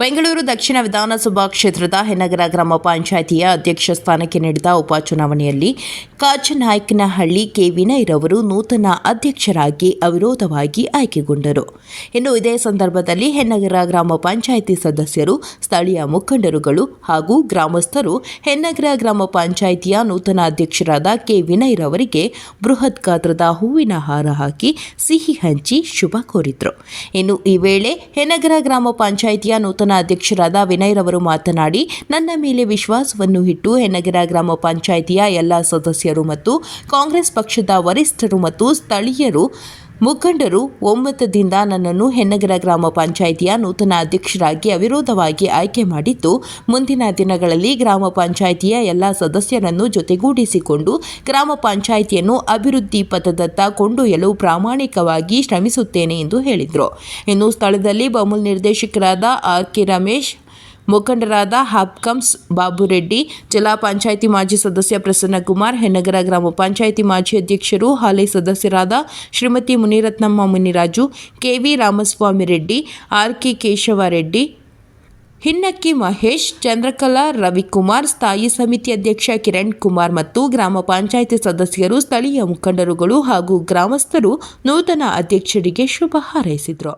ಬೆಂಗಳೂರು ದಕ್ಷಿಣ ವಿಧಾನಸಭಾ ಕ್ಷೇತ್ರದ ಹೆನಗರ ಗ್ರಾಮ ಪಂಚಾಯಿತಿಯ ಅಧ್ಯಕ್ಷ ಸ್ಥಾನಕ್ಕೆ ನಡೆದ ಉಪಚುನಾವಣೆಯಲ್ಲಿ ಕಾಚನಾಯಕನಹಳ್ಳಿ ಕೆ ವಿನಯ್ರವರು ನೂತನ ಅಧ್ಯಕ್ಷರಾಗಿ ಅವಿರೋಧವಾಗಿ ಆಯ್ಕೆಗೊಂಡರು. ಇನ್ನು ಇದೇ ಸಂದರ್ಭದಲ್ಲಿ ಹೆನ್ನಗರ ಗ್ರಾಮ ಪಂಚಾಯಿತಿ ಸದಸ್ಯರು, ಸ್ಥಳೀಯ ಮುಖಂಡರುಗಳು ಹಾಗೂ ಗ್ರಾಮಸ್ಥರು ಹೆನ್ನಗರ ಗ್ರಾಮ ಪಂಚಾಯಿತಿಯ ನೂತನ ಅಧ್ಯಕ್ಷರಾದ ಕೆ ವಿನಯ್ರವರಿಗೆ ಬೃಹತ್ ಗಾತ್ರದ ಹೂವಿನ ಹಾರ ಹಾಕಿ ಸಿಹಿ ಹಂಚಿ ಶುಭ ಕೋರಿದರು. ಇನ್ನು ಈ ವೇಳೆ ಹೆನ್ನಗರ ಗ್ರಾಮ ಪಂಚಾಯಿತಿಯ ನೂತನ ಅಧ್ಯಕ್ಷರಾದ ವಿನಯ್ ರವರು ಮಾತನಾಡಿ, ನನ್ನ ಮೇಲೆ ವಿಶ್ವಾಸವನ್ನು ಇಟ್ಟು ಹೆಣ್ಣಗಿರ ಗ್ರಾಮ ಪಂಚಾಯಿತಿಯ ಎಲ್ಲ ಸದಸ್ಯರು ಮತ್ತು ಕಾಂಗ್ರೆಸ್ ಪಕ್ಷದ ವರಿಷ್ಠರು ಮತ್ತು ಸ್ಥಳೀಯರು ಮುಖಂಡರು ಒಮ್ಮತದಿಂದ ನನ್ನನ್ನು ಹೆನ್ನಗರ ಗ್ರಾಮ ಪಂಚಾಯಿತಿಯ ನೂತನ ಅಧ್ಯಕ್ಷರಾಗಿ ಅವಿರೋಧವಾಗಿ ಆಯ್ಕೆ ಮಾಡಿದ್ದು, ಮುಂದಿನ ದಿನಗಳಲ್ಲಿ ಗ್ರಾಮ ಪಂಚಾಯಿತಿಯ ಎಲ್ಲ ಸದಸ್ಯರನ್ನು ಜೊತೆಗೂಡಿಸಿಕೊಂಡು ಗ್ರಾಮ ಪಂಚಾಯಿತಿಯನ್ನು ಅಭಿವೃದ್ಧಿ ಪಥದತ್ತ ಕೊಂಡೊಯ್ಯಲು ಪ್ರಾಮಾಣಿಕವಾಗಿ ಶ್ರಮಿಸುತ್ತೇನೆ ಎಂದು ಹೇಳಿದರು. ಇನ್ನು ಸ್ಥಳದಲ್ಲಿ ಬಮೂಲ್ ನಿರ್ದೇಶಕರಾದ ಆರ್ ಕೆ ರಮೇಶ್ ಮುಖಂಡರಾದ ಹಾಪ್ಕಮ್ಸ್ ಬಾಬುರೆಡ್ಡಿ, ಜಿಲ್ಲಾ ಪಂಚಾಯಿತಿ ಮಾಜಿ ಸದಸ್ಯ ಪ್ರಸನ್ನಕುಮಾರ್ ಹೆನ್ನಗರ ಗ್ರಾಮ ಪಂಚಾಯಿತಿ ಮಾಜಿ ಅಧ್ಯಕ್ಷರು, ಹಾಲಿ ಸದಸ್ಯರಾದ Shrimati Muniratnamma Muniraju, KV Ramaswamy Reddy R K Keshavareddy, Hinnakki Mahesh, Chandrakala Ravikumar, ಸ್ಥಾಯಿ ಸಮಿತಿ ಅಧ್ಯಕ್ಷ ಕಿರಣ್ ಕುಮಾರ್ ಮತ್ತು ಗ್ರಾಮ ಪಂಚಾಯಿತಿ ಸದಸ್ಯರು, ಸ್ಥಳೀಯ ಮುಖಂಡರುಗಳು ಹಾಗೂ ಗ್ರಾಮಸ್ಥರು ನೂತನ ಅಧ್ಯಕ್ಷರಿಗೆ ಶುಭ ಹಾರೈಸಿದರು.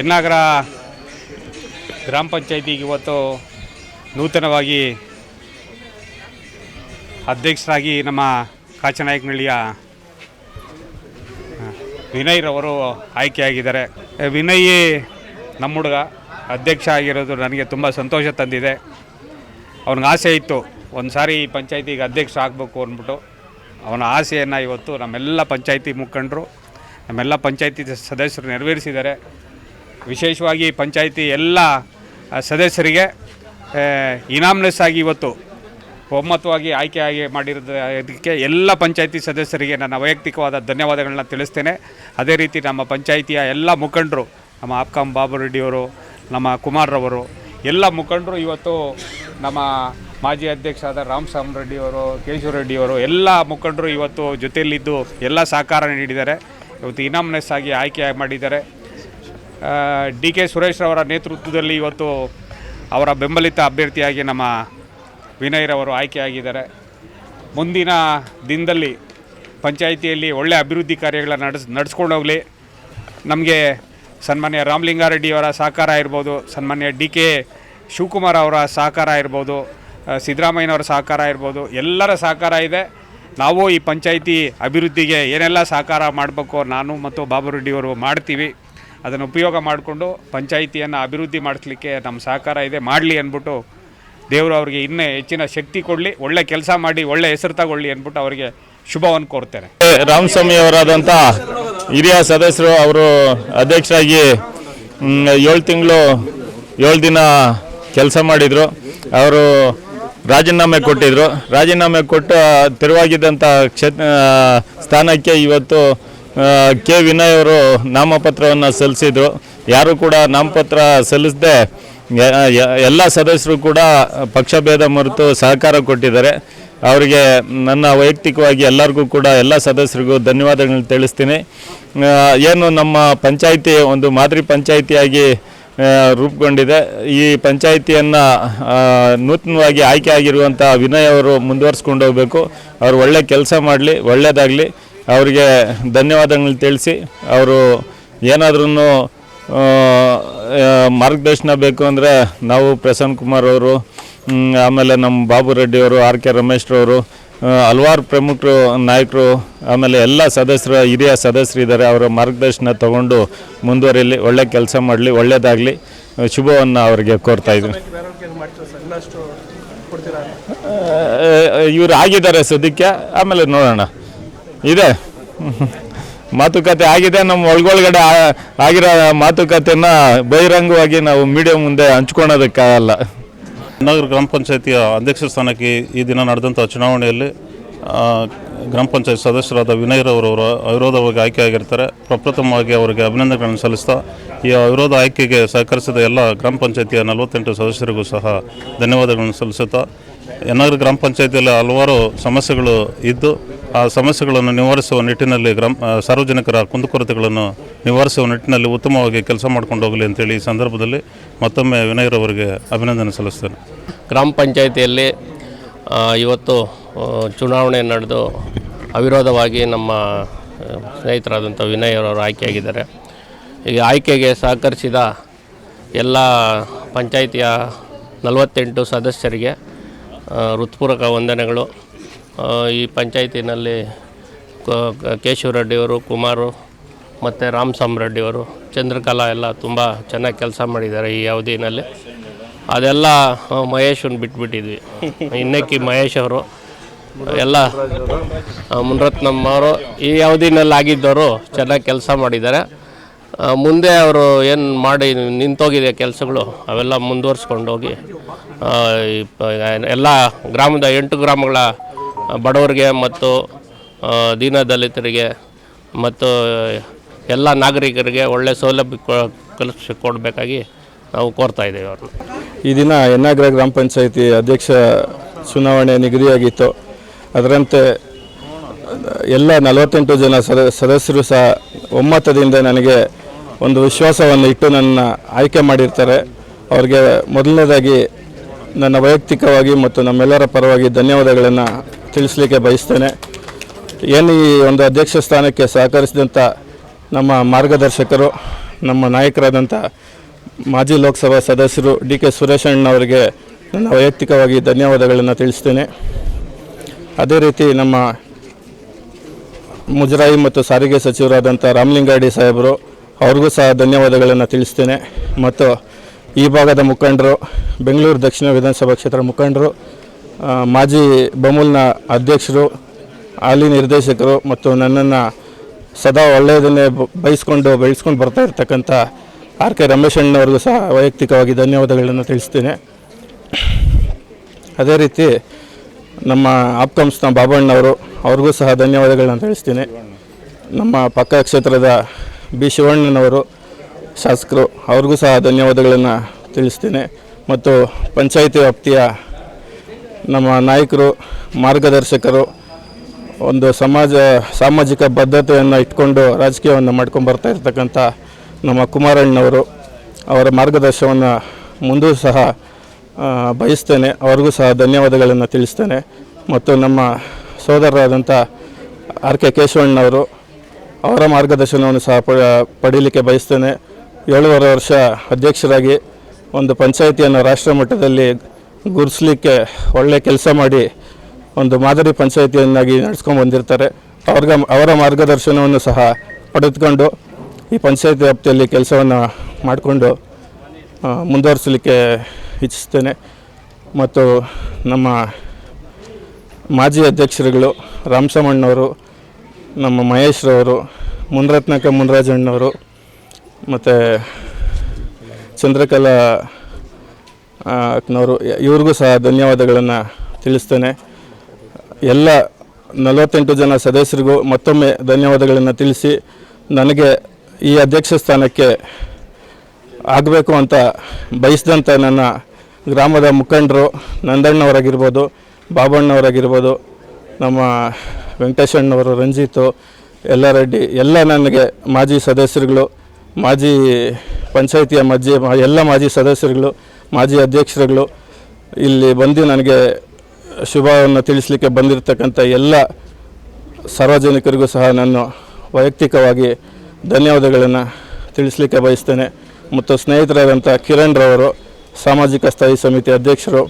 ಯನ್ನಾಗರ ಗ್ರಾಮ ಪಂಚಾಯತಿಗೆ ಇವತ್ತು ನೂತನವಾಗಿ ಅಧ್ಯಕ್ಷರಾಗಿ ನಮ್ಮ ಕಾಚನಾಯಕನಹಳ್ಳಿಯ ವಿನಯ್ ವಿನಯ್ರವರು ಆಯ್ಕೆಯಾಗಿದ್ದಾರೆ. ವಿನಯ್ ನಮ್ಮ ಹುಡುಗ ಅಧ್ಯಕ್ಷ ಆಗಿರೋದು ನನಗೆ ತುಂಬ ಸಂತೋಷ ತಂದಿದೆ. ಅವನಿಗೆ ಆಸೆ ಇತ್ತು ಒಂದು ಸಾರಿ ಪಂಚಾಯತಿಗೆ ಅಧ್ಯಕ್ಷ ಆಗಬೇಕು ಅಂದ್ಬಿಟ್ಟು. ಅವನ ಆಸೆಯನ್ನು ಇವತ್ತು ನಮ್ಮೆಲ್ಲ ಪಂಚಾಯತಿ ಮುಖಂಡರು, ನಮ್ಮೆಲ್ಲ ಪಂಚಾಯತಿ ಸದಸ್ಯರು ನೆರವೇರಿಸಿದ್ದಾರೆ. ವಿಶೇಷವಾಗಿ ಪಂಚಾಯಿತಿ ಎಲ್ಲ ಸದಸ್ಯರಿಗೆ ಇನಾಮ್ನೆಸ್ ಆಗಿ ಇವತ್ತು ಒಮ್ಮತವಾಗಿ ಆಯ್ಕೆ ಆಗಿ ಮಾಡಿರೋದಕ್ಕೆ ಎಲ್ಲ ಪಂಚಾಯಿತಿ ಸದಸ್ಯರಿಗೆ ನನ್ನ ವೈಯಕ್ತಿಕವಾದ ಧನ್ಯವಾದಗಳನ್ನ ತಿಳಿಸ್ತೇನೆ. ಅದೇ ರೀತಿ ನಮ್ಮ ಪಂಚಾಯಿತಿಯ ಎಲ್ಲ ಮುಖಂಡರು, ನಮ್ಮ ಆಪ್ಕಾಂ ಬಾಬು ರೆಡ್ಡಿಯವರು, ನಮ್ಮ ಕುಮಾರ್ರವರು ಎಲ್ಲ ಮುಖಂಡರು ಇವತ್ತು ನಮ್ಮ ಮಾಜಿ ಅಧ್ಯಕ್ಷರಾದ ರಾಮಸ್ವಾಮಿ ರೆಡ್ಡಿಯವರು, ಕೇಶವ ರೆಡ್ಡಿಯವರು, ಎಲ್ಲ ಮುಖಂಡರು ಇವತ್ತು ಜೊತೆಯಲ್ಲಿದ್ದು ಎಲ್ಲ ಸಹಕಾರ ನೀಡಿದ್ದಾರೆ. ಇವತ್ತು ಇನಾಮ್ನೆಸ್ ಆಗಿ ಆಯ್ಕೆ ಮಾಡಿದ್ದಾರೆ. ಡಿ ಕೆ ಸುರೇಶ್ ಅವರ ನೇತೃತ್ವದಲ್ಲಿ ಇವತ್ತು ಅವರ ಬೆಂಬಲಿತ ಅಭ್ಯರ್ಥಿಯಾಗಿ ನಮ್ಮ ವಿನಯ್ರವರು ಆಯ್ಕೆಯಾಗಿದ್ದಾರೆ. ಮುಂದಿನ ದಿನದಲ್ಲಿ ಪಂಚಾಯಿತಿಯಲ್ಲಿ ಒಳ್ಳೆ ಅಭಿವೃದ್ಧಿ ಕಾರ್ಯಗಳನ್ನ ನಡೆಸ್, ನಡೆಸ್ಕೊಂಡು ಹೋಗಲಿ. ನಮಗೆ ಸನ್ಮಾನ್ಯ ರಾಮಲಿಂಗಾರೆಡ್ಡಿಯವರ ಸಹಕಾರ ಇರ್ಬೋದು, ಸನ್ಮಾನ್ಯ ಡಿ ಕೆ ಶಿವಕುಮಾರ್ ಅವರ ಸಹಕಾರ ಇರ್ಬೋದು ಸಿದ್ದರಾಮಯ್ಯನವರ ಸಹಕಾರ ಇರ್ಬೋದು, ಎಲ್ಲರ ಸಹಕಾರ ಇದೆ. ನಾವು ಈ ಪಂಚಾಯಿತಿ ಅಭಿವೃದ್ಧಿಗೆ ಏನೆಲ್ಲ ಸಹಕಾರ ಮಾಡಬೇಕು ನಾನು ಮತ್ತು ಬಾಬು ರೆಡ್ಡಿಯವರು ಮಾಡ್ತೀವಿ. ಅದನ್ನು ಉಪಯೋಗ ಮಾಡಿಕೊಂಡು ಪಂಚಾಯಿತಿಯನ್ನು ಅಭಿವೃದ್ಧಿ ಮಾಡಿಸ್ಲಿಕ್ಕೆ ನಮ್ಮ ಸಹಕಾರ ಇದೆ, ಮಾಡಲಿ ಅಂದ್ಬಿಟ್ಟು ದೇವರು ಅವರಿಗೆ ಇನ್ನೂ ಹೆಚ್ಚಿನ ಶಕ್ತಿ ಕೊಡಲಿ, ಒಳ್ಳೆ ಕೆಲಸ ಮಾಡಿ, ಒಳ್ಳೆ ಹೆಸರು ತಗೊಳ್ಳಿ ಅಂದ್ಬಿಟ್ಟು ಅವರಿಗೆ ಶುಭವನ್ನು ಕೋರ್ತೇನೆ. ರಾಮಸ್ವಾಮಿ ಅವರಾದಂಥ ಹಿರಿಯ ಸದಸ್ಯರು, ಅವರು ಅಧ್ಯಕ್ಷರಾಗಿ ಏಳು ತಿಂಗಳು, ಏಳು ದಿನ ಕೆಲಸ ಮಾಡಿದರು. ಅವರು ರಾಜೀನಾಮೆ ಕೊಟ್ಟಿದ್ದರು ರಾಜೀನಾಮೆ ಕೊಟ್ಟು ತೆರವಾಗಿದ್ದಂಥ ಕ್ಷೇತ್ರ ಸ್ಥಾನಕ್ಕೆ ಇವತ್ತು ಕೆ. ವಿನಯ್ ಅವರು ನಾಮಪತ್ರವನ್ನು ಸಲ್ಲಿಸಿದರು. ಯಾರು ಕೂಡ ನಾಮಪತ್ರ ಸಲ್ಲಿಸದೆ ಎಲ್ಲ ಸದಸ್ಯರು ಕೂಡ ಪಕ್ಷಭೇದ ಮರೆತು ಸಹಕಾರ ಕೊಟ್ಟಿದ್ದಾರೆ. ಅವರಿಗೆ ನನ್ನ ವೈಯಕ್ತಿಕವಾಗಿ ಎಲ್ಲರಿಗೂ ಕೂಡ ಎಲ್ಲ ಸದಸ್ಯರಿಗೂ ಧನ್ಯವಾದಗಳನ್ನ ತಿಳಿಸ್ತೀನಿ. ಏನು ನಮ್ಮ ಪಂಚಾಯಿತಿ ಒಂದು ಮಾದರಿ ಪಂಚಾಯಿತಿಯಾಗಿ ರೂಪುಗೊಂಡಿದೆ. ಈ ಪಂಚಾಯಿತಿಯನ್ನು ನೂತನವಾಗಿ ಆಯ್ಕೆ ಆಗಿರುವಂಥ ವಿನಯ್ ಅವರು ಮುಂದುವರಿಸ್ಕೊಂಡು ಹೋಗಬೇಕು. ಅವರು ಒಳ್ಳೆ ಕೆಲಸ ಮಾಡಲಿ ಒಳ್ಳೆಯದಾಗಲಿ ಅವರಿಗೆ ಧನ್ಯವಾದಗಳನ್ನ ತಿಳಿಸಿ ಅವರು ಏನಾದ್ರೂ ಮಾರ್ಗದರ್ಶನ ಬೇಕು ಅಂದರೆ ನಾವು ಪ್ರಸನ್ನ ಕುಮಾರ್ ಅವರು ಆಮೇಲೆ ನಮ್ಮ ಬಾಬು ರೆಡ್ಡಿ ಅವರು ಆರ್ ಕೆ ರಮೇಶ್ರವರು ಹಲವಾರು ಪ್ರಮುಖರು ನಾಯಕರು ಆಮೇಲೆ ಎಲ್ಲ ಸದಸ್ಯರು ಹಿರಿಯ ಸದಸ್ಯರಿದ್ದಾರೆ ಅವರ ಮಾರ್ಗದರ್ಶನ ತಗೊಂಡು ಮುಂದುವರಿಲಿ ಒಳ್ಳೆ ಕೆಲಸ ಮಾಡಲಿ ಒಳ್ಳೆಯದಾಗಲಿ ಶುಭವನ್ನು ಅವರಿಗೆ ಕೋರ್ತಾ ಇದ್ದೀನಿ ಇವರು ಆಗಿದ್ದಾರೆ ಸದ್ಯಕ್ಕೆ. ಆಮೇಲೆ ನೋಡೋಣ. ಇದೆ. ಮಾತುಕತೆ ಆಗಿದೆ. ನಮ್ಮ ಒಳಗೊಳಗಡೆ ಆಗಿರೋ ಮಾತುಕತೆನ ಬಹಿರಂಗವಾಗಿ ನಾವು ಮೀಡಿಯಾ ಮುಂದೆ ಹಂಚ್ಕೊಳೋದಕ್ಕಾಗಲ್ಲ ನಗರ ಗ್ರಾಮ ಪಂಚಾಯತಿಯ ಅಧ್ಯಕ್ಷ ಸ್ಥಾನಕ್ಕೆ ಈ ದಿನ ನಡೆದಂಥ ಚುನಾವಣೆಯಲ್ಲಿ ಗ್ರಾಮ ಪಂಚಾಯತ್ ಸದಸ್ಯರಾದ ವಿನಯ್ರವರವರು ಅವಿರೋಧವಾಗಿ ಆಯ್ಕೆಯಾಗಿರ್ತಾರೆ. ಪ್ರಪ್ರಥಮವಾಗಿ ಅವರಿಗೆ ಅಭಿನಂದನೆಗಳನ್ನು ಸಲ್ಲಿಸ್ತಾ, ಈ ಅವಿರೋಧ ಆಯ್ಕೆಗೆ ಸಹಕರಿಸಿದ ಎಲ್ಲ ಗ್ರಾಮ ಪಂಚಾಯತಿಯ ನಲವತ್ತೆಂಟು ಸದಸ್ಯರಿಗೂ ಸಹ ಧನ್ಯವಾದಗಳನ್ನು ಸಲ್ಲಿಸುತ್ತಾ ನಗರ ಗ್ರಾಮ ಪಂಚಾಯತಿಯಲ್ಲಿ ಹಲವಾರು ಸಮಸ್ಯೆಗಳು ಇದ್ದು ಆ ಸಮಸ್ಯೆಗಳನ್ನು ನಿವಾರಿಸುವ ನಿಟ್ಟಿನಲ್ಲಿ ಗ್ರಾಮ ಸಾರ್ವಜನಿಕರ ಕುಂದುಕೊರತೆಗಳನ್ನು ನಿವಾರಿಸುವ ನಿಟ್ಟಿನಲ್ಲಿ ಉತ್ತಮವಾಗಿ ಕೆಲಸ ಮಾಡ್ಕೊಂಡು ಹೋಗಲಿ ಅಂತೇಳಿ ಈ ಸಂದರ್ಭದಲ್ಲಿ ಮತ್ತೊಮ್ಮೆ ವಿನಯರವರಿಗೆ ಅಭಿನಂದನೆ ಸಲ್ಲಿಸ್ತೇನೆ. ಗ್ರಾಮ ಪಂಚಾಯಿತಿಯಲ್ಲಿ ಇವತ್ತು ಚುನಾವಣೆ ನಡೆದು ಅವಿರೋಧವಾಗಿ ನಮ್ಮ ಸ್ನೇಹಿತರಾದಂಥ ವಿನಯ್ ಅವರು ಆಯ್ಕೆಯಾಗಿದ್ದಾರೆ. ಈ ಆಯ್ಕೆಗೆ ಸಹಕರಿಸಿದ ಎಲ್ಲ ಪಂಚಾಯಿತಿಯ ನಲವತ್ತೆಂಟು ಸದಸ್ಯರಿಗೆ ಹೃತ್ಪೂರ್ವಕ ವಂದನೆಗಳು. ಈ ಪಂಚಾಯಿತಿನಲ್ಲಿ ಕೇಶವರೆಡ್ಡಿಯವರು ಕುಮಾರು ಮತ್ತು ರಾಮಸಾಮ್ ರೆಡ್ಡಿಯವರು, ಚಂದ್ರಕಲಾ ಎಲ್ಲ ತುಂಬ ಚೆನ್ನಾಗಿ ಕೆಲಸ ಮಾಡಿದ್ದಾರೆ ಈ ಅವಧಿನಲ್ಲಿ. ಅದೆಲ್ಲ ಮಹೇಶನ್ನು ಮಹೇಶನ್ ಬಿಟ್ಬಿಟ್ಟಿದ್ವಿ. ಇನ್ನಕ್ಕಿ ಮಹೇಶ್ ಅವರು, ಎಲ್ಲ ಮುನರತ್ನಮ್ಮ ಮುನ್ರತ್ನಮ್ ಅವರು ಈ ಅವಧಿನಲ್ಲಿ ಆಗಿದ್ದವರು ಚೆನ್ನಾಗಿ ಕೆಲಸ ಮಾಡಿದ್ದಾರೆ. ಮುಂದೆ ಅವರು ಏನು ಮಾಡಿ ನಿಂತೋಗಿದೆ ಕೆಲಸಗಳು, ಅವೆಲ್ಲ ಮುಂದುವರ್ಸ್ಕೊಂಡೋಗಿ ಎಲ್ಲ ಗ್ರಾಮದ ಎಂಟು ಗ್ರಾಮಗಳ ಬಡವರಿಗೆ ಮತ್ತು ದೀನ ದಲಿತರಿಗೆ ಮತ್ತು ಎಲ್ಲ ನಾಗರಿಕರಿಗೆ ಒಳ್ಳೆಯ ಸೌಲಭ್ಯ ಕಲಿಸಿ ಕೊಡಬೇಕಾಗಿ ನಾವು ಕೋರ್ತಾ ಇದ್ದೇವೆ ಅವ್ರನ್ನ. ಈ ದಿನ ಎನ್ನಾಗ್ರ ಗ್ರಾಮ ಪಂಚಾಯಿತಿ ಅಧ್ಯಕ್ಷ ಚುನಾವಣೆ ನಿಗದಿಯಾಗಿತ್ತು. ಅದರಂತೆ ಎಲ್ಲ ನಲವತ್ತೆಂಟು ಜನ ಸದ, ಸದಸ್ಯರು ಸಹ ಒಮ್ಮತದಿಂದ ನನಗೆ ಒಂದು ವಿಶ್ವಾಸವನ್ನು ಇಟ್ಟು ನನ್ನ ಆಯ್ಕೆ ಮಾಡಿರ್ತಾರೆ. ಅವರಿಗೆ ಮೊದಲನೇದಾಗಿ ನನ್ನ ವೈಯಕ್ತಿಕವಾಗಿ ಮತ್ತು ನಮ್ಮೆಲ್ಲರ ಪರವಾಗಿ ಧನ್ಯವಾದಗಳನ್ನು ತಿಳಿಸ್ಲಿಕ್ಕೆ ಬಯಸ್ತೇನೆ. ಏನು ಈ ಒಂದು ಅಧ್ಯಕ್ಷ ಸ್ಥಾನಕ್ಕೆ ಸಹಕರಿಸಿದಂಥ ನಮ್ಮ ಮಾರ್ಗದರ್ಶಕರು, ನಮ್ಮ ನಾಯಕರಾದಂಥ ಮಾಜಿ ಲೋಕಸಭಾ ಸದಸ್ಯರು ಡಿ ಕೆ ಸುರೇಶ್ ಅಣ್ಣವರಿಗೆ ನನ್ನ ವೈಯಕ್ತಿಕವಾಗಿ ಧನ್ಯವಾದಗಳನ್ನು ತಿಳಿಸ್ತೇನೆ. ಅದೇ ರೀತಿ ನಮ್ಮ ಮುಜರಾಯಿ ಮತ್ತು ಸಾರಿಗೆ ಸಚಿವರಾದಂಥ ರಾಮಲಿಂಗಾಡಿ ಸಾಹೇಬರು, ಅವ್ರಿಗೂ ಸಹ ಧನ್ಯವಾದಗಳನ್ನು ತಿಳಿಸ್ತೇನೆ. ಮತ್ತು ಈ ಭಾಗದ ಮುಖಂಡರು, ಬೆಂಗಳೂರು ದಕ್ಷಿಣ ವಿಧಾನಸಭಾ ಕ್ಷೇತ್ರ ಮುಖಂಡರು ಮಾಜಿ ಬಮೂಲ್ನ ಅಧ್ಯಕ್ಷರು, ಹಾಲಿ ನಿರ್ದೇಶಕರು ಮತ್ತು ನನ್ನನ್ನು ಸದಾ ಒಳ್ಳೆಯದನ್ನೇ ಬಯಸ್ಕೊಂಡು ಬೆಳೆಸ್ಕೊಂಡು ಬರ್ತಾ ಇರ್ತಕ್ಕಂಥ ಆರ್ ಕೆ ರಮೇಶ್ ಅಣ್ಣವ್ರಿಗೂ ಸಹ ವೈಯಕ್ತಿಕವಾಗಿ ಧನ್ಯವಾದಗಳನ್ನು ತಿಳಿಸ್ತೇನೆ. ಅದೇ ರೀತಿ ನಮ್ಮ ಆಪ್ಕಮ್ಸ್ನ ಬಾಬಣ್ಣವರು, ಅವ್ರಿಗೂ ಸಹ ಧನ್ಯವಾದಗಳನ್ನು ತಿಳಿಸ್ತೀನಿ. ನಮ್ಮ ಪಕ್ಕ ಕ್ಷೇತ್ರದ ಬಿ ಶಿವಣ್ಣನವರು ಶಾಸಕರು, ಅವ್ರಿಗೂ ಸಹ ಧನ್ಯವಾದಗಳನ್ನು ತಿಳಿಸ್ತೀನಿ. ಮತ್ತು ಪಂಚಾಯಿತಿ ವ್ಯಾಪ್ತಿಯ ನಮ್ಮ ನಾಯಕರು, ಮಾರ್ಗದರ್ಶಕರು ಒಂದು ಸಮಾಜ, ಸಾಮಾಜಿಕ ಬದ್ಧತೆಯನ್ನು ಇಟ್ಕೊಂಡು ರಾಜಕೀಯವನ್ನು ಮಾಡ್ಕೊಂಡು ಬರ್ತಾ ಇರ್ತಕ್ಕಂಥ ನಮ್ಮ ಕುಮಾರಣ್ಣವರು, ಅವರ ಮಾರ್ಗದರ್ಶನವನ್ನು ಮುಂದೂ ಸಹ ಬಯಸ್ತೇನೆ. ಅವ್ರಿಗೂ ಸಹ ಧನ್ಯವಾದಗಳನ್ನು ತಿಳಿಸ್ತೇನೆ. ಮತ್ತು ನಮ್ಮ ಸೋದರರಾದಂಥ ಆರ್ ಕೆ ಕೇಶವಣ್ಣವರು ಅವರ ಮಾರ್ಗದರ್ಶನವನ್ನು ಸಹ ಪಡೀಲಿಕ್ಕೆ ಬಯಸ್ತೇನೆ. ಏಳುವರೆ ವರ್ಷ ಅಧ್ಯಕ್ಷರಾಗಿ ಒಂದು ಪಂಚಾಯಿತಿಯನ್ನು ರಾಷ್ಟ್ರ ಮಟ್ಟದಲ್ಲಿ ಗುರುತಿಸ್ಲಿಕ್ಕೆ ಒಳ್ಳೆ ಕೆಲಸ ಮಾಡಿ ಒಂದು ಮಾದರಿ ಪಂಚಾಯಿತಿಯನ್ನಾಗಿ ನಡೆಸ್ಕೊಂಡು ಬಂದಿರ್ತಾರೆ. ಅವ್ರಿಗೆ ಅವರ ಮಾರ್ಗದರ್ಶನವನ್ನು ಸಹ ಪಡೆದುಕೊಂಡು ಈ ಪಂಚಾಯತಿ ವ್ಯಾಪ್ತಿಯಲ್ಲಿ ಕೆಲಸವನ್ನು ಮಾಡಿಕೊಂಡು ಮುಂದುವರಿಸಲಿಕ್ಕೆ ಇಚ್ಛಿಸ್ತೇನೆ. ಮತ್ತು ನಮ್ಮ ಮಾಜಿ ಅಧ್ಯಕ್ಷರುಗಳು ರಾಮಸಮಣ್ಣವರು, ನಮ್ಮ ಮಹೇಶ್ರವರು ಮುನ್ರತ್ನಕ ಮುನ್ರಾಜಣ್ಣವರು, ಮತ್ತು ಚಂದ್ರಕಲಾ ಆ, ಅಕ್ನವರು ಇವ್ರಿಗೂ ಸಹ ಧನ್ಯವಾದಗಳನ್ನು ತಿಳಿಸ್ತೇನೆ. ಎಲ್ಲ ನಲವತ್ತೆಂಟು ಜನ ಸದಸ್ಯರಿಗೂ ಮತ್ತೊಮ್ಮೆ ಧನ್ಯವಾದಗಳನ್ನು ತಿಳಿಸಿ ನನಗೆ ಈ ಅಧ್ಯಕ್ಷ ಸ್ಥಾನಕ್ಕೆ ಆಗಬೇಕು ಅಂತ ಬಯಸಿದಂಥ ನನ್ನ ಗ್ರಾಮದ ಮುಖಂಡರು ನಂದಣ್ಣವರಾಗಿರ್ಬೋದು ಬಾಬಣ್ಣವರಾಗಿರ್ಬೋದು ನಮ್ಮ ವೆಂಕಟೇಶಣ್ಣವರು ರಂಜಿತು ಎಲ್ಲ ರೆಡ್ಡಿ ಎಲ್ಲ ನನಗೆ ಮಾಜಿ ಸದಸ್ಯರುಗಳು ಮಾಜಿ ಪಂಚಾಯಿತಿಯ ಮಜ್ಜಿ ಎಲ್ಲ ಮಾಜಿ ಸದಸ್ಯರುಗಳು ಮಾಜಿ ಅಧ್ಯಕ್ಷರುಗಳು ಇಲ್ಲಿ ಬಂದು ನನಗೆ ಶುಭವನ್ನು ತಿಳಿಸಲಿಕ್ಕೆ ಬಂದಿರತಕ್ಕಂಥ ಎಲ್ಲ ಸಾರ್ವಜನಿಕರಿಗೂ ಸಹ ನಾನು ವೈಯಕ್ತಿಕವಾಗಿ ಧನ್ಯವಾದಗಳನ್ನು ತಿಳಿಸಲಿಕ್ಕೆ ಬಯಸ್ತೇನೆ. ಮತ್ತು ಸ್ನೇಹಿತರಾದಂಥ ಕಿರಣ್ ರವರು, ಸಾಮಾಜಿಕ ಸ್ಥಾಯಿ ಸಮಿತಿ ಅಧ್ಯಕ್ಷರು,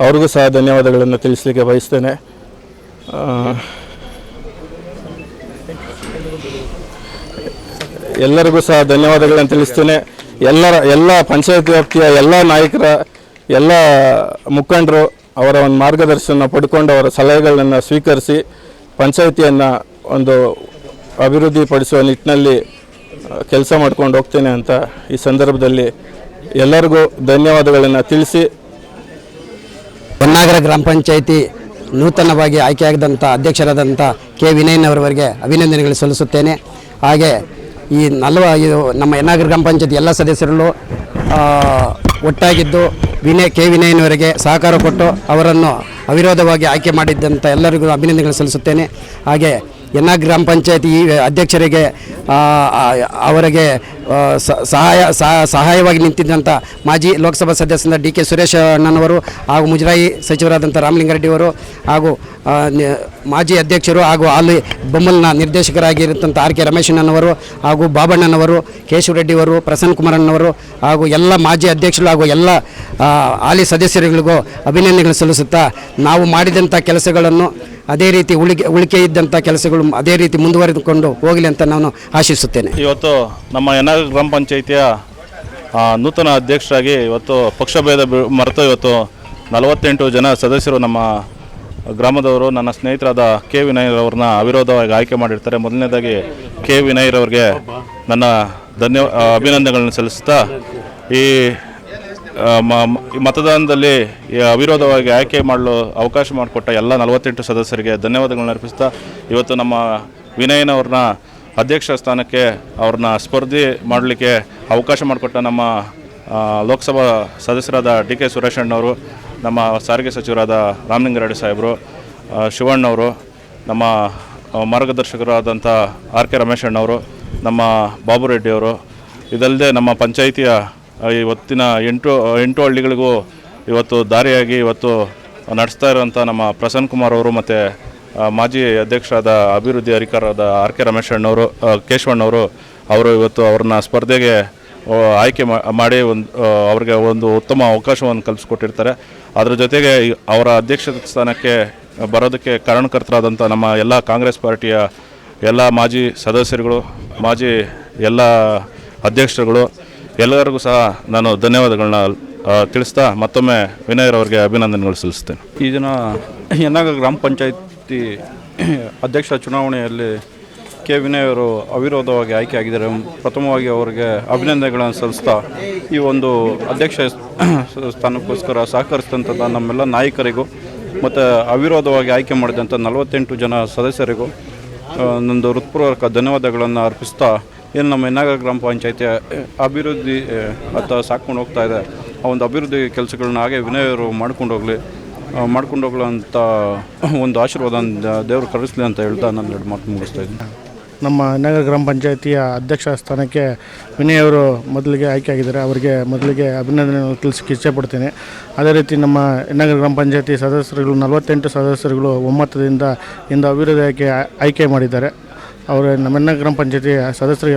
ಅವ್ರಿಗೂ ಸಹ ಧನ್ಯವಾದಗಳನ್ನು ತಿಳಿಸಲಿಕ್ಕೆ ಬಯಸ್ತೇನೆ. ಎಲ್ಲರಿಗೂ ಸಹ ಧನ್ಯವಾದಗಳನ್ನು ತಿಳಿಸ್ತೇನೆ. ಎಲ್ಲರ, ಎಲ್ಲ ಪಂಚಾಯತ್ ವ್ಯಾಪ್ತಿಯ ಎಲ್ಲ ನಾಯಕರ, ಎಲ್ಲ ಮುಖಂಡರು ಅವರ ಒಂದು ಮಾರ್ಗದರ್ಶನ ಪಡ್ಕೊಂಡು ಅವರ ಸಲಹೆಗಳನ್ನು ಸ್ವೀಕರಿಸಿ ಪಂಚಾಯತಿಯನ್ನು ಒಂದು ಅಭಿವೃದ್ಧಿಪಡಿಸುವ ನಿಟ್ಟಿನಲ್ಲಿ ಕೆಲಸ ಮಾಡ್ಕೊಂಡು ಹೋಗ್ತೇನೆ ಅಂತ ಈ ಸಂದರ್ಭದಲ್ಲಿ ಎಲ್ಲರಿಗೂ ಧನ್ಯವಾದಗಳನ್ನು ತಿಳಿಸಿ. ಹೊನ್ನಾಗರ ಗ್ರಾಮ ಪಂಚಾಯಿತಿ ನೂತನವಾಗಿ ಆಯ್ಕೆಯಾಗದಂಥ ಅಧ್ಯಕ್ಷರಾದಂಥ ಕೆ ವಿನಯ್ನವರವರಿಗೆ ಅಭಿನಂದನೆಗಳು ಸಲ್ಲಿಸುತ್ತೇನೆ. ಹಾಗೆ ಈ ನಲ್ವ ಇದು ನಮ್ಮ ಯನ್ನಾಗರ ಗ್ರಾಮ ಪಂಚಾಯತ್ ಎಲ್ಲ ಸದಸ್ಯರು ಆ, ಒಟ್ಟಾಗಿದ್ದು ವಿನಯ್ ಕೆ. ವಿನಯನವರಿಗೆ ಸಹಕಾರ ಕೊಟ್ಟು ಅವರನ್ನು ಅವಿರೋಧವಾಗಿ ಆಯ್ಕೆ ಮಾಡಿದ್ದಂಥ ಎಲ್ಲರಿಗೂ ಅಭಿನಂದನೆಗಳನ್ನು ಸಲ್ಲಿಸುತ್ತೇನೆ. ಹಾಗೆ ಎನ್ನ ಗ್ರಾಮ ಪಂಚಾಯತಿ ಅಧ್ಯಕ್ಷರಿಗೆ ಅವರಿಗೆ ಸಹಾಯ ಸಹ- ಸಹಾಯವಾಗಿ ನಿಂತಿದ್ದಂಥ ಮಾಜಿ ಲೋಕಸಭಾ ಸದಸ್ಯರಿಂದ ಡಿ ಕೆ ಸುರೇಶ್ ಅಣ್ಣನವರು ಹಾಗೂ ಮುಜರಾಯಿ ಸಚಿವರಾದಂಥ ರಾಮಲಿಂಗಾರೆಡ್ಡಿಯವರು ಹಾಗೂ ಮಾಜಿ ಅಧ್ಯಕ್ಷರು ಹಾಗೂ ಆಲಿ ಬೊಮ್ಮಲ್ನ ನಿರ್ದೇಶಕರಾಗಿರುತ್ತಂಥ ಆರ್ ಕೆ ರಮೇಶಣ್ಣನವರು ಹಾಗೂ ಬಾಬಣ್ಣನವರು, ಕೇಶವರೆಡ್ಡಿಯವರು, ಪ್ರಸನ್ನ ಕುಮಾರಣ್ಣವರು ಹಾಗೂ ಎಲ್ಲ ಮಾಜಿ ಅಧ್ಯಕ್ಷರು ಹಾಗೂ ಎಲ್ಲ ಹಾಲಿ ಸದಸ್ಯರುಗಳಿಗೂ ಅಭಿನಂದನೆಗಳು ಸಲ್ಲಿಸುತ್ತಾ ನಾವು ಮಾಡಿದಂಥ ಕೆಲಸಗಳನ್ನು ಅದೇ ರೀತಿ ಉಳಿಕೆ ಉಳಿಕೆ ಇದ್ದಂಥ ಕೆಲಸಗಳು ಅದೇ ರೀತಿ ಮುಂದುವರೆದುಕೊಂಡು ಹೋಗಲಿ ಅಂತ ನಾನು ಆಶಿಸುತ್ತೇನೆ. ಇವತ್ತು ನಮ್ಮ ಎನಗ ಗ್ರಾಮ ಪಂಚಾಯಿತಿಯ ನೂತನ ಅಧ್ಯಕ್ಷರಾಗಿ ಇವತ್ತು ಪಕ್ಷಭೇದ ಮರೆತು ಇವತ್ತು ನಲವತ್ತೆಂಟು ಜನ ಸದಸ್ಯರು ನಮ್ಮ ಗ್ರಾಮದವರು ನನ್ನ ಸ್ನೇಹಿತರಾದ ಕೆ. ವಿನಯ್ರವ್ರನ್ನ ಅವಿರೋಧವಾಗಿ ಆಯ್ಕೆ ಮಾಡಿರ್ತಾರೆ. ಮೊದಲನೇದಾಗಿ ಕೆ. ವಿನಯ್ರವ್ರಿಗೆ ನನ್ನ ಧನ್ಯ ಆ, ಅಭಿನಂದನೆಗಳನ್ನು ಸಲ್ಲಿಸ್ತಾ ಈ ಮತದಾನದಲ್ಲಿ ಅವಿರೋಧವಾಗಿ ಆಯ್ಕೆ ಮಾಡಲು ಅವಕಾಶ ಮಾಡಿಕೊಟ್ಟ ಎಲ್ಲ ನಲವತ್ತೆಂಟು ಸದಸ್ಯರಿಗೆ ಧನ್ಯವಾದಗಳನ್ನು ಅರ್ಪಿಸ್ತಾ, ಇವತ್ತು ನಮ್ಮ ವಿನಯನವ್ರನ್ನ ಅಧ್ಯಕ್ಷ ಸ್ಥಾನಕ್ಕೆ ಅವ್ರನ್ನ ಸ್ಪರ್ಧಿ ಮಾಡಲಿಕ್ಕೆ ಅವಕಾಶ ಮಾಡಿಕೊಟ್ಟ ನಮ್ಮ ಲೋಕಸಭಾ ಸದಸ್ಯರಾದ ಡಿ ಕೆ ಸುರೇಶ್ ಅಣ್ಣವರು ನಮ್ಮ ಸಾರಿಗೆ ಸಚಿವರಾದ ರಾಮಲಿಂಗಾರೆಡ್ಡಿ ಸಾಹೇಬರು ಶಿವಣ್ಣವರು ನಮ್ಮ ಮಾರ್ಗದರ್ಶಕರಾದಂಥ ಆರ್ ಕೆ ರಮೇಶ್ ಅಣ್ಣವರು ನಮ್ಮ ಬಾಬು ರೆಡ್ಡಿಯವರು ಇದಲ್ಲದೆ ನಮ್ಮ ಪಂಚಾಯಿತಿಯ ಇವತ್ತಿನ ಎಂಟು ಎಂಟು ಹಳ್ಳಿಗಳಿಗೂ ಇವತ್ತು ದಾರಿಯಾಗಿ ಇವತ್ತು ನಡೆಸ್ತಾ ಇರುವಂಥ ನಮ್ಮ ಪ್ರಸನ್ನ ಕುಮಾರ್ ಅವರು ಮತ್ತು ಮಾಜಿ ಅಧ್ಯಕ್ಷರಾದ ಅಭಿವೃದ್ಧಿ ಅಧಿಕಾರದ ಆರ್ ಕೆ ರಮೇಶ್ ಅಣ್ಣವರು ಕೇಶವಣ್ಣವರು ಅವರು ಇವತ್ತು ಅವ್ರನ್ನ ಸ್ಪರ್ಧೆಗೆ ಆಯ್ಕೆ ಮಾಡಿ ಒಂದು ಅವ್ರಿಗೆ ಒಂದು ಉತ್ತಮ ಅವಕಾಶವನ್ನು ಕಲ್ಪಿಸ್ಕೊಟ್ಟಿರ್ತಾರೆ. ಅದ್ರ ಜೊತೆಗೆ ಅವರ ಅಧ್ಯಕ್ಷ ಸ್ಥಾನಕ್ಕೆ ಬರೋದಕ್ಕೆ ಕಾರಣಕರ್ತರಾದಂಥ ನಮ್ಮ ಎಲ್ಲ ಕಾಂಗ್ರೆಸ್ ಪಾರ್ಟಿಯ ಎಲ್ಲ ಮಾಜಿ ಸದಸ್ಯರುಗಳು, ಮಾಜಿ ಎಲ್ಲ ಅಧ್ಯಕ್ಷರುಗಳು ಎಲ್ಲರಿಗೂ ಸಹ ನಾನು ಧನ್ಯವಾದಗಳನ್ನ ತಿಳಿಸ್ತಾ ಮತ್ತೊಮ್ಮೆ ವಿನಯರವರಿಗೆ ಅಭಿನಂದನೆಗಳು ಸಲ್ಲಿಸ್ತೇನೆ. ಈ ದಿನ ಯನ್ನಾಗ ಗ್ರಾಮ ಪಂಚಾಯತಿ ಅಧ್ಯಕ್ಷ ಚುನಾವಣೆಯಲ್ಲಿ ಕೆ ವಿನಯ್ ಅವರು ಅವಿರೋಧವಾಗಿ ಆಯ್ಕೆಯಾಗಿದ್ದಾರೆ ಪ್ರಥಮವಾಗಿ ಅವರಿಗೆ ಅಭಿನಂದನೆಗಳನ್ನು ಸಲ್ಲಿಸ್ತಾ ಈ ಒಂದು ಅಧ್ಯಕ್ಷ ಸ್ಥಾನಕ್ಕೋಸ್ಕರ ಸಹಕರಿಸಿದಂಥ ನಮ್ಮೆಲ್ಲ ನಾಯಕರಿಗೂ ಮತ್ತು ಅವಿರೋಧವಾಗಿ ಆಯ್ಕೆ ಮಾಡಿದಂಥ ನಲವತ್ತೆಂಟು ಜನ ಸದಸ್ಯರಿಗೂ ನಂದು ಹೃತ್ಪೂರ್ವಕ ಧನ್ಯವಾದಗಳನ್ನು ಅರ್ಪಿಸ್ತಾ ಏನು ನಮ್ಮ ಎನ್ನಾಗ ಗ್ರಾಮ ಪಂಚಾಯತಿ ಅಭಿವೃದ್ಧಿ ಅಥವಾ ಸಾಕ್ಕೊಂಡು ಹೋಗ್ತಾ ಇದೆ. ಆ ಒಂದು ಅಭಿವೃದ್ಧಿ ಕೆಲಸಗಳನ್ನ ಹಾಗೆ ವಿನಯರು ಮಾಡ್ಕೊಂಡು ಹೋಗಲಿ. ಮಾಡ್ಕೊಂಡು ಹೋಗ್ಲಿ ಅಂತ ಒಂದು ಆಶೀರ್ವಾದ ದೇವರು ಕರೆಸಲಿ ಅಂತ ಹೇಳ್ತಾ ನಾನು ಎರಡು ಮಾತು ಮುಗಿಸ್ತಾ ಇದ್ದೀನಿ. ನಮ್ಮ ನಗರ ಗ್ರಾಮ ಪಂಚಾಯಿತಿಯ ಅಧ್ಯಕ್ಷ ಸ್ಥಾನಕ್ಕೆ ವಿನಯವರು ಮೊದಲಿಗೆ ಆಯ್ಕೆಯಾಗಿದ್ದಾರೆ ಅವರಿಗೆ ಮೊದಲಿಗೆ ಅಭಿನಂದನೆ ತಿಳಿಸಕ್ಕೆ ಇಚ್ಛೆಪಡ್ತೀನಿ ಅದೇ ರೀತಿ ನಮ್ಮ ನಗರ ಗ್ರಾಮ ಪಂಚಾಯತಿ ಸದಸ್ಯರುಗಳು, ನಲವತ್ತೆಂಟು ಸದಸ್ಯರುಗಳು ಒಮ್ಮತದಿಂದ ಇಂದು ಅಭಿವೃದ್ಧಿ ಆಯ್ಕೆ ಆಯ್ಕೆ ಮಾಡಿದ್ದಾರೆ. ಅವರು ನಮ್ಮ ಗ್ರಾಮ ಪಂಚಾಯತಿ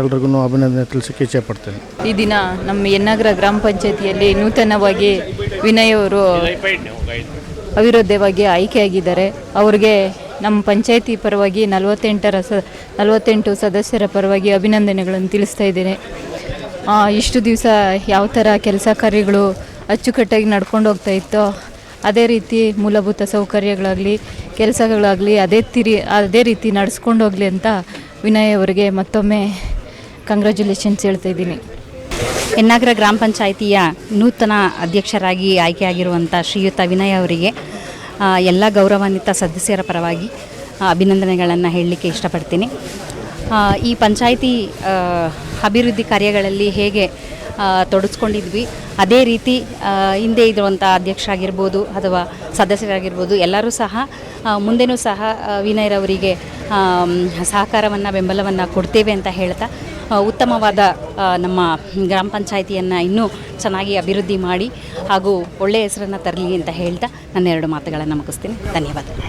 ಎಲ್ಲರಿಗೂ ಅಭಿನಂದನೆ ತಿಳಿಸಕ್ಕೆ ಇಚ್ಛೆಪಡ್ತೀನಿ ಈ ದಿನ ನಮ್ಮ ಯನ್ನಗರ ಗ್ರಾಮ ಪಂಚಾಯತಿಯಲ್ಲಿ ನೂತನವಾಗಿ ವಿನಯ್ ಅವರು ಅವಿರೋಧ್ಯವಾಗಿ ಆಯ್ಕೆಯಾಗಿದ್ದಾರೆ. ಅವ್ರಿಗೆ ನಮ್ಮ ಪಂಚಾಯತಿ ಪರವಾಗಿ ನಲವತ್ತೆಂಟರ ಸ, ನಲವತ್ತೆಂಟು ಸದಸ್ಯರ ಪರವಾಗಿ ಅಭಿನಂದನೆಗಳನ್ನು ತಿಳಿಸ್ತಾ ಇದ್ದೇನೆ. ಇಷ್ಟು ದಿವಸ ಯಾವ ಥರ ಕೆಲಸ ಕಾರ್ಯಗಳು ಅಚ್ಚುಕಟ್ಟಾಗಿ ನಡ್ಕೊಂಡು ಹೋಗ್ತಾ ಇತ್ತೋ ಅದೇ ರೀತಿ ಮೂಲಭೂತ ಸೌಕರ್ಯಗಳಾಗಲಿ, ಕೆಲಸಗಳಾಗಲಿ, ಅದೇ ತಿರಿ, ಅದೇ ರೀತಿ ನಡೆಸ್ಕೊಂಡು ಹೋಗಲಿ ಅಂತ ವಿನಯ್ ಅವರಿಗೆ ಮತ್ತೊಮ್ಮೆ ಕಂಗ್ರ್ಯಾಚುಲೇಷನ್ಸ್ ಹೇಳ್ತಾ ಇದ್ದೀನಿ. ಎನ್ನಾಗರ ಗ್ರಾಮ ಪಂಚಾಯಿತಿಯ ನೂತನ ಅಧ್ಯಕ್ಷರಾಗಿ ಆಯ್ಕೆಯಾಗಿರುವಂಥ ಶ್ರೀಯುತ ವಿನಯ್ ಅವರಿಗೆ ಎಲ್ಲ ಗೌರವಾನ್ವಿತ ಸದಸ್ಯರ ಪರವಾಗಿ ಅಭಿನಂದನೆಗಳನ್ನು ಹೇಳಲಿಕ್ಕೆ ಇಷ್ಟಪಡ್ತೀನಿ. ಈ ಪಂಚಾಯಿತಿ ಅಭಿವೃದ್ಧಿ ಕಾರ್ಯಗಳಲ್ಲಿ ಹೇಗೆ ತೊಡಗಿಸ್ಕೊಂಡಿದ್ವಿ ಅದೇ ರೀತಿ ಹಿಂದೆ ಇರುವಂಥ ಅಧ್ಯಕ್ಷ ಆಗಿರ್ಬೋದು ಅಥವಾ ಸದಸ್ಯರಾಗಿರ್ಬೋದು ಎಲ್ಲರೂ ಸಹ ಮುಂದೆನೂ ಸಹ ವಿನಯ್ ವಿನಯ್ರವರಿಗೆ ಸಹಕಾರವನ್ನು, ಬೆಂಬಲವನ್ನು ಕೊಡ್ತೇವೆ ಅಂತ ಹೇಳ್ತಾ ಉತ್ತಮವಾದ ನಮ್ಮ ಗ್ರಾಮ ಪಂಚಾಯಿತಿಯನ್ನು ಇನ್ನೂ ಚೆನ್ನಾಗಿ ಅಭಿವೃದ್ಧಿ ಮಾಡಿ ಹಾಗೂ ಒಳ್ಳೆಯ ಹೆಸರನ್ನು ತರಲಿ ಅಂತ ಹೇಳ್ತಾ ನನ್ನ ಎರಡು ಮಾತುಗಳನ್ನು ಮುಗಿಸ್ತೀನಿ. ಧನ್ಯವಾದ